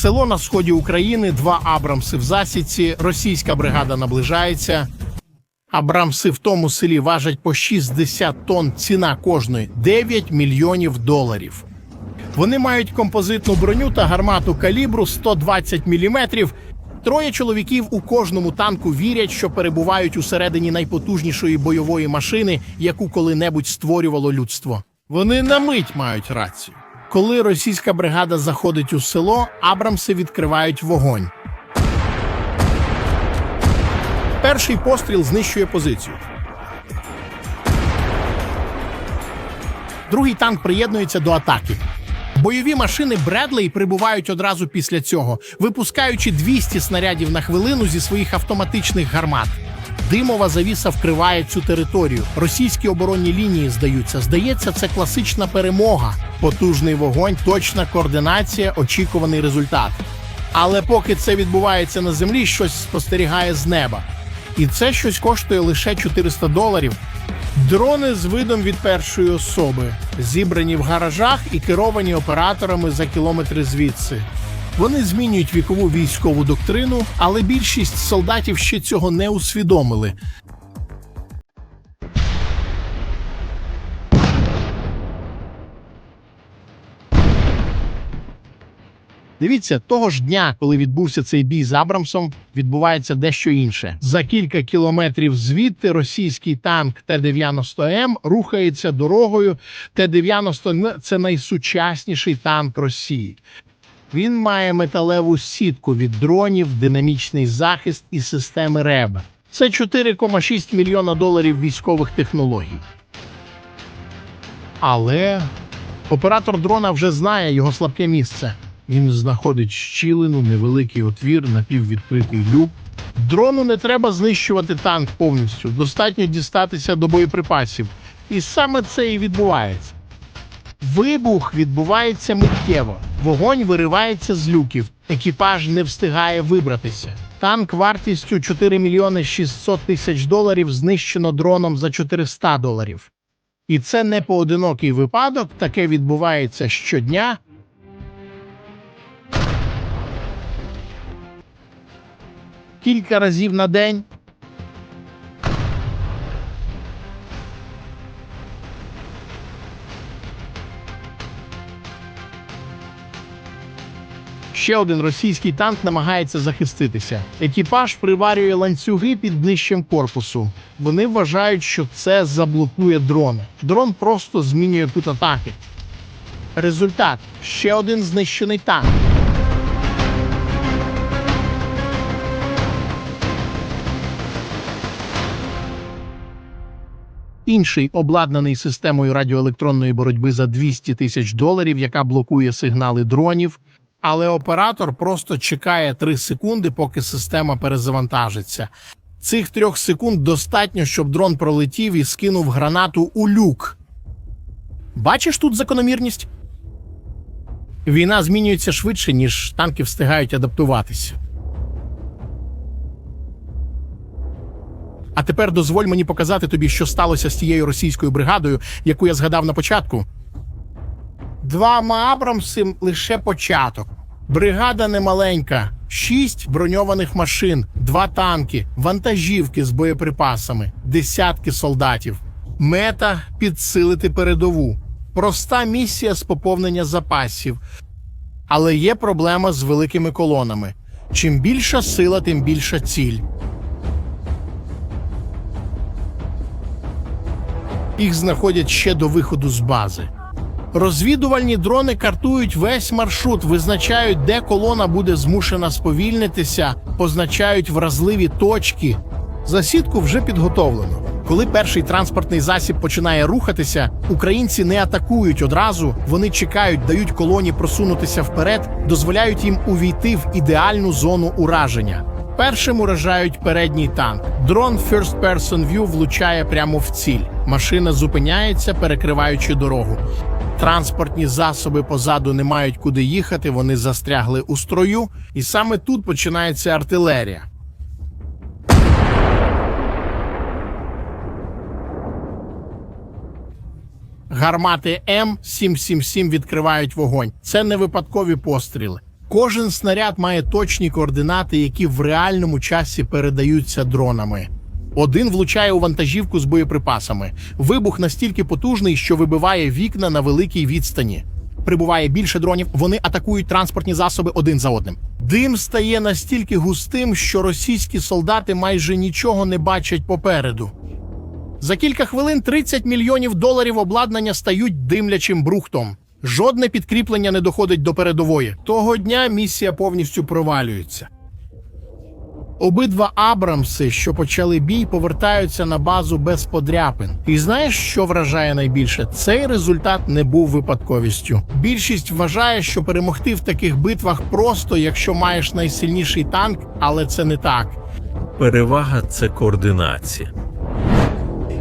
Село на сході України, два Абрамси в засідці, російська бригада наближається. Абрамси в тому селі важать по 60 тонн, ціна кожної 9 мільйонів доларів. Вони мають композитну броню та гармату калібру 120 мм. Троє чоловіків у кожному танку вірять, що перебувають усередині найпотужнішої бойової машини, яку коли-небудь створювало людство. Вони на мить мають рацію. Коли російська бригада заходить у село, Абрамси відкривають вогонь. Перший постріл знищує позицію. Другий танк приєднується до атаки. Бойові машини Бредлей прибувають одразу після цього, випускаючи 200 снарядів на хвилину зі своїх автоматичних гармат. Димова завіса вкриває цю територію. Російські оборонні лінії здаються. Здається, це класична перемога. Потужний вогонь, точна координація, очікуваний результат. Але поки це відбувається на землі, щось спостерігає з неба. І це щось коштує лише 400 доларів. Дрони з видом від першої особи, зібрані в гаражах і керовані операторами за кілометри звідси. Вони змінюють вікову військову доктрину, але більшість солдатів ще цього не усвідомили. Дивіться, того ж дня, коли відбувся цей бій з Абрамсом, відбувається дещо інше. За кілька кілометрів звідти російський танк Т-90М рухається дорогою. Т-90 – це найсучасніший танк Росії. Він має металеву сітку від дронів, динамічний захист і системи РЕБ. Це 4,6 мільйона доларів військових технологій. Але оператор дрона вже знає його слабке місце. Він знаходить щілину, невеликий отвір, напіввідкритий люк. Дрону не треба знищувати танк повністю. Достатньо дістатися до боєприпасів. І саме це і відбувається. Вибух відбувається миттєво. Вогонь виривається з люків. Екіпаж не встигає вибратися. Танк вартістю 4 мільйони 600 тисяч доларів знищено дроном за 400 доларів. І це не поодинокий випадок, таке відбувається щодня. Кілька разів на день. Ще один російський танк намагається захиститися. Екіпаж приварює ланцюги під днищем корпусу. Вони вважають, що це заблокує дрон. Дрон просто змінює кут атаки. Результат ще один знищений танк. Інший обладнаний системою радіоелектронної боротьби за 200 тисяч доларів, яка блокує сигнали дронів. Але оператор просто чекає 3 секунди, поки система перезавантажиться. Цих трьох секунд достатньо, щоб дрон пролетів і скинув гранату у люк. Бачиш тут закономірність? Війна змінюється швидше, ніж танки встигають адаптуватися. А тепер дозволь мені показати тобі, що сталося з тією російською бригадою, яку я згадав на початку. Два Абрамси лише початок. Бригада немаленька, шість броньованих машин, два танки, вантажівки з боєприпасами, десятки солдатів. Мета підсилити передову. Проста місія з поповнення запасів. Але є проблема з великими колонами. Чим більша сила, тим більша ціль. Їх знаходять ще до виходу з бази. Розвідувальні дрони картують весь маршрут, визначають, де колона буде змушена сповільнитися, позначають вразливі точки. Засідку вже підготовлено. Коли перший транспортний засіб починає рухатися, українці не атакують одразу. Вони чекають, дають колоні просунутися вперед, дозволяють їм увійти в ідеальну зону ураження. Першим уражають передній танк. Дрон First Person View влучає прямо в ціль. Машина зупиняється, перекриваючи дорогу. Транспортні засоби позаду не мають куди їхати, вони застрягли у строю, і саме тут починається артилерія. Гармати М777 відкривають вогонь. Це не випадкові постріли. Кожен снаряд має точні координати, які в реальному часі передаються дронами. Один влучає у вантажівку з боєприпасами. Вибух настільки потужний, що вибиває вікна на великій відстані. Прибуває більше дронів, вони атакують транспортні засоби один за одним. Дим стає настільки густим, що російські солдати майже нічого не бачать попереду. За кілька хвилин 30 мільйонів доларів обладнання стають димлячим брухтом. Жодне підкріплення не доходить до передової. Того дня місія повністю провалюється. Обидва Абрамси, що почали бій, повертаються на базу без подряпин. І знаєш, що вражає найбільше? Цей результат не був випадковістю. Більшість вважає, що перемогти в таких битвах просто, якщо маєш найсильніший танк, але це не так. Перевага це координація.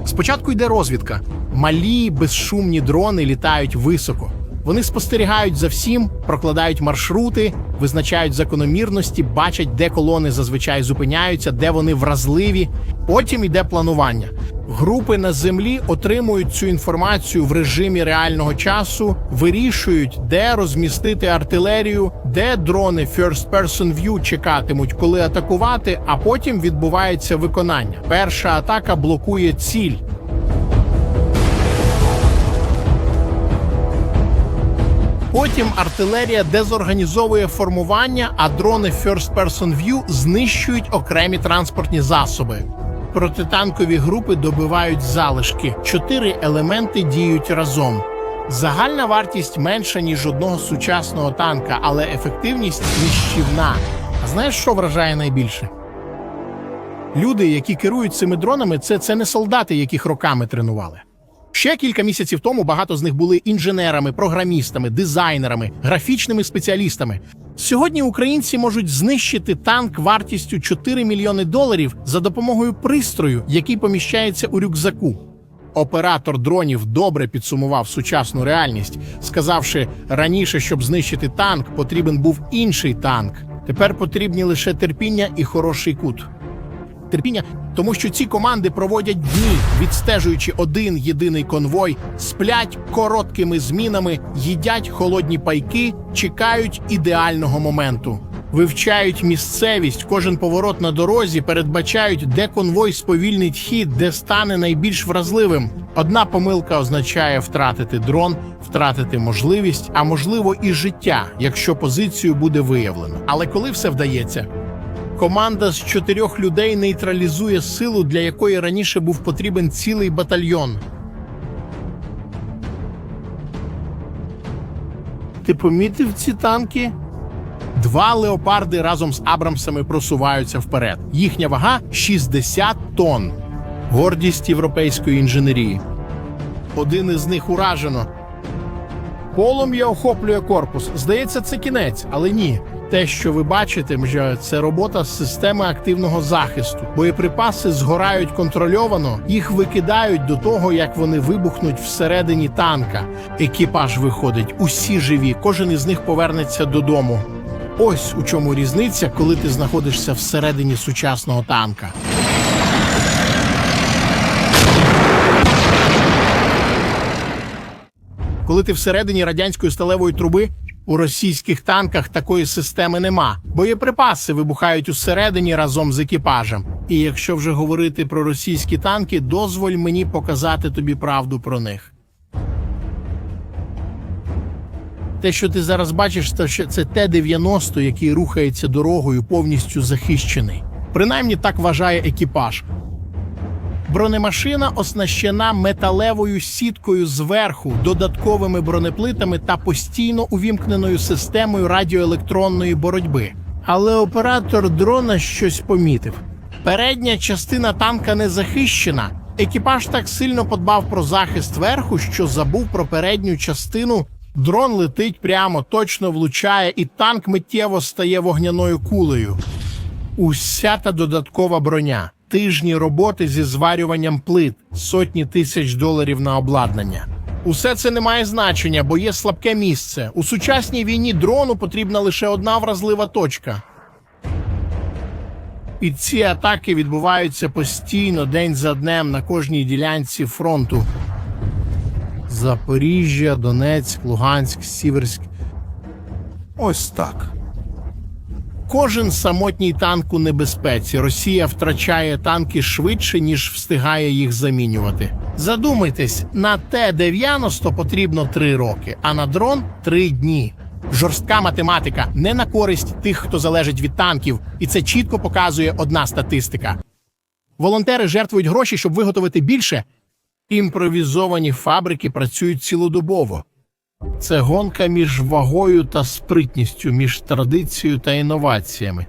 Спочатку йде розвідка. Малі безшумні дрони літають високо. Вони спостерігають за всім, прокладають маршрути, визначають закономірності, бачать, де колони зазвичай зупиняються, де вони вразливі. Потім йде планування. Групи на землі отримують цю інформацію в режимі реального часу, вирішують, де розмістити артилерію, де дрони First Person View чекатимуть, коли атакувати, а потім відбувається виконання. Перша атака блокує ціль. Потім артилерія дезорганізовує формування, а дрони First Person View знищують окремі транспортні засоби. Протитанкові групи добивають залишки. Чотири елементи діють разом. Загальна вартість менша, ніж одного сучасного танка, але ефективність нищівна. А знаєш, що вражає найбільше? Люди, які керують цими дронами, це, це не солдати, яких роками тренували. Ще кілька місяців тому багато з них були інженерами, програмістами, дизайнерами, графічними спеціалістами. Сьогодні українці можуть знищити танк вартістю 4 мільйони доларів за допомогою пристрою, який поміщається у рюкзаку. Оператор дронів добре підсумував сучасну реальність, сказавши раніше, щоб знищити танк, потрібен був інший танк. Тепер потрібні лише терпіння і хороший кут терпіння, тому що ці команди проводять дні, відстежуючи один єдиний конвой, сплять короткими змінами, їдять холодні пайки, чекають ідеального моменту. Вивчають місцевість, кожен поворот на дорозі, передбачають, де конвой сповільнить хід, де стане найбільш вразливим. Одна помилка означає втратити дрон, втратити можливість, а можливо і життя, якщо позицію буде виявлено. Але коли все вдається, Команда з чотирьох людей нейтралізує силу, для якої раніше був потрібен цілий батальйон. Ти помітив ці танки? Два леопарди разом з Абрамсами просуваються вперед. Їхня вага 60 тонн. Гордість європейської інженерії. Один із них уражено. Полум'я охоплює корпус. Здається, це кінець, але ні. Те, що ви бачите, мжо, це робота з системи активного захисту. Боєприпаси згорають контрольовано, їх викидають до того, як вони вибухнуть всередині танка. Екіпаж виходить, усі живі, кожен із них повернеться додому. Ось у чому різниця, коли ти знаходишся всередині сучасного танка. Коли ти всередині радянської сталевої труби, у російських танках такої системи нема. Боєприпаси вибухають усередині разом з екіпажем. І якщо вже говорити про російські танки, дозволь мені показати тобі правду про них. Те, що ти зараз бачиш, це Т-90, який рухається дорогою, повністю захищений. Принаймні так вважає екіпаж. Бронемашина оснащена металевою сіткою зверху, додатковими бронеплитами та постійно увімкненою системою радіоелектронної боротьби. Але оператор дрона щось помітив. Передня частина танка не захищена. Екіпаж так сильно подбав про захист верху, що забув про передню частину. Дрон летить прямо, точно влучає, і танк миттєво стає вогняною кулею. Уся та додаткова броня, тижні роботи зі зварюванням плит, сотні тисяч доларів на обладнання. Усе це не має значення, бо є слабке місце. У сучасній війні дрону потрібна лише одна вразлива точка. І ці атаки відбуваються постійно, день за днем на кожній ділянці фронту. Запоріжжя, Донецьк, Луганськ, Сіверськ. Ось так. Кожен самотній танк у небезпеці. Росія втрачає танки швидше, ніж встигає їх замінювати. Задумайтесь, на Т-90 потрібно 3 роки, а на дрон 3 дні. Жорстка математика не на користь тих, хто залежить від танків, і це чітко показує одна статистика. Волонтери жертвують гроші, щоб виготовити більше. Імпровізовані фабрики працюють цілодобово. Це гонка між вагою та спритністю, між традицією та інноваціями.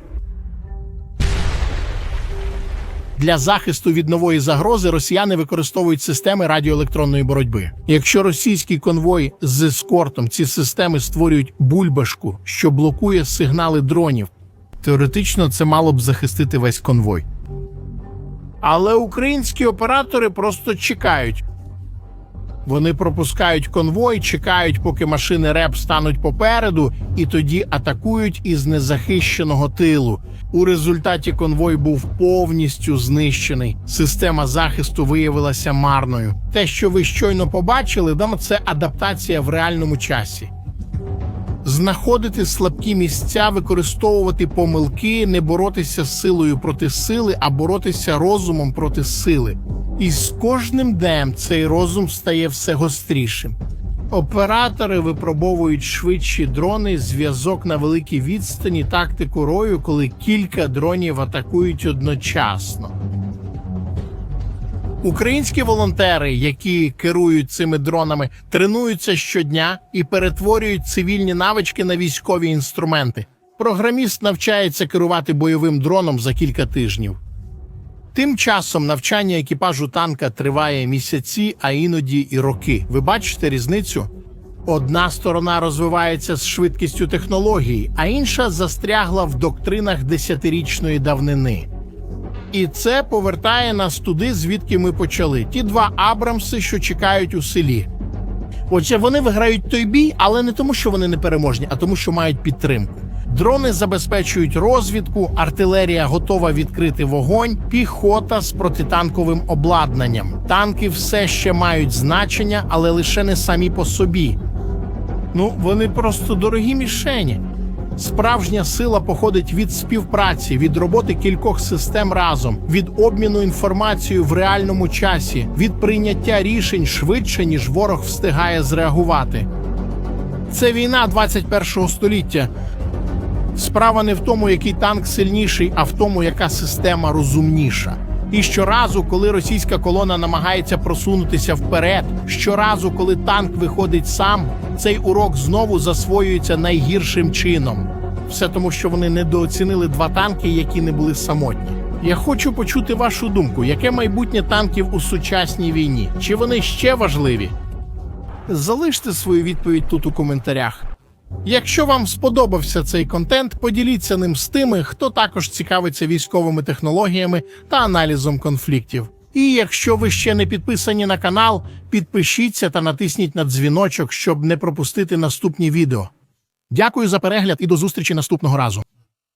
Для захисту від нової загрози росіяни використовують системи радіоелектронної боротьби. Якщо російський конвой з ескортом ці системи створюють бульбашку, що блокує сигнали дронів, теоретично це мало б захистити весь конвой. Але українські оператори просто чекають. Вони пропускають конвой, чекають, поки машини РЕП стануть попереду, і тоді атакують із незахищеного тилу. У результаті конвой був повністю знищений. Система захисту виявилася марною. Те, що ви щойно побачили, дам це адаптація в реальному часі. Знаходити слабкі місця, використовувати помилки, не боротися з силою проти сили, а боротися розумом проти сили. І з кожним днем цей розум стає все гострішим. Оператори випробовують швидші дрони, зв'язок на великій відстані, тактику рою, коли кілька дронів атакують одночасно. Українські волонтери, які керують цими дронами, тренуються щодня і перетворюють цивільні навички на військові інструменти. Програміст навчається керувати бойовим дроном за кілька тижнів. Тим часом навчання екіпажу танка триває місяці, а іноді і роки. Ви бачите різницю? Одна сторона розвивається з швидкістю технології, а інша застрягла в доктринах десятирічної давнини. І це повертає нас туди, звідки ми почали. Ті два Абрамси, що чекають у селі. Отже, вони виграють той бій, але не тому, що вони не переможні, а тому, що мають підтримку. Дрони забезпечують розвідку, артилерія готова відкрити вогонь, піхота з протитанковим обладнанням. Танки все ще мають значення, але лише не самі по собі. Ну, вони просто дорогі мішені. Справжня сила походить від співпраці, від роботи кількох систем разом, від обміну інформацією в реальному часі, від прийняття рішень швидше, ніж ворог встигає зреагувати. Це війна 21 століття. Справа не в тому, який танк сильніший, а в тому, яка система розумніша. І щоразу, коли російська колона намагається просунутися вперед, щоразу, коли танк виходить сам, цей урок знову засвоюється найгіршим чином. Все тому, що вони недооцінили два танки, які не були самотні. Я хочу почути вашу думку, яке майбутнє танків у сучасній війні? Чи вони ще важливі? Залиште свою відповідь тут у коментарях. Якщо вам сподобався цей контент, поділіться ним з тими, хто також цікавиться військовими технологіями та аналізом конфліктів. І якщо ви ще не підписані на канал, підпишіться та натисніть на дзвіночок, щоб не пропустити наступні відео. Дякую за перегляд і до зустрічі наступного разу.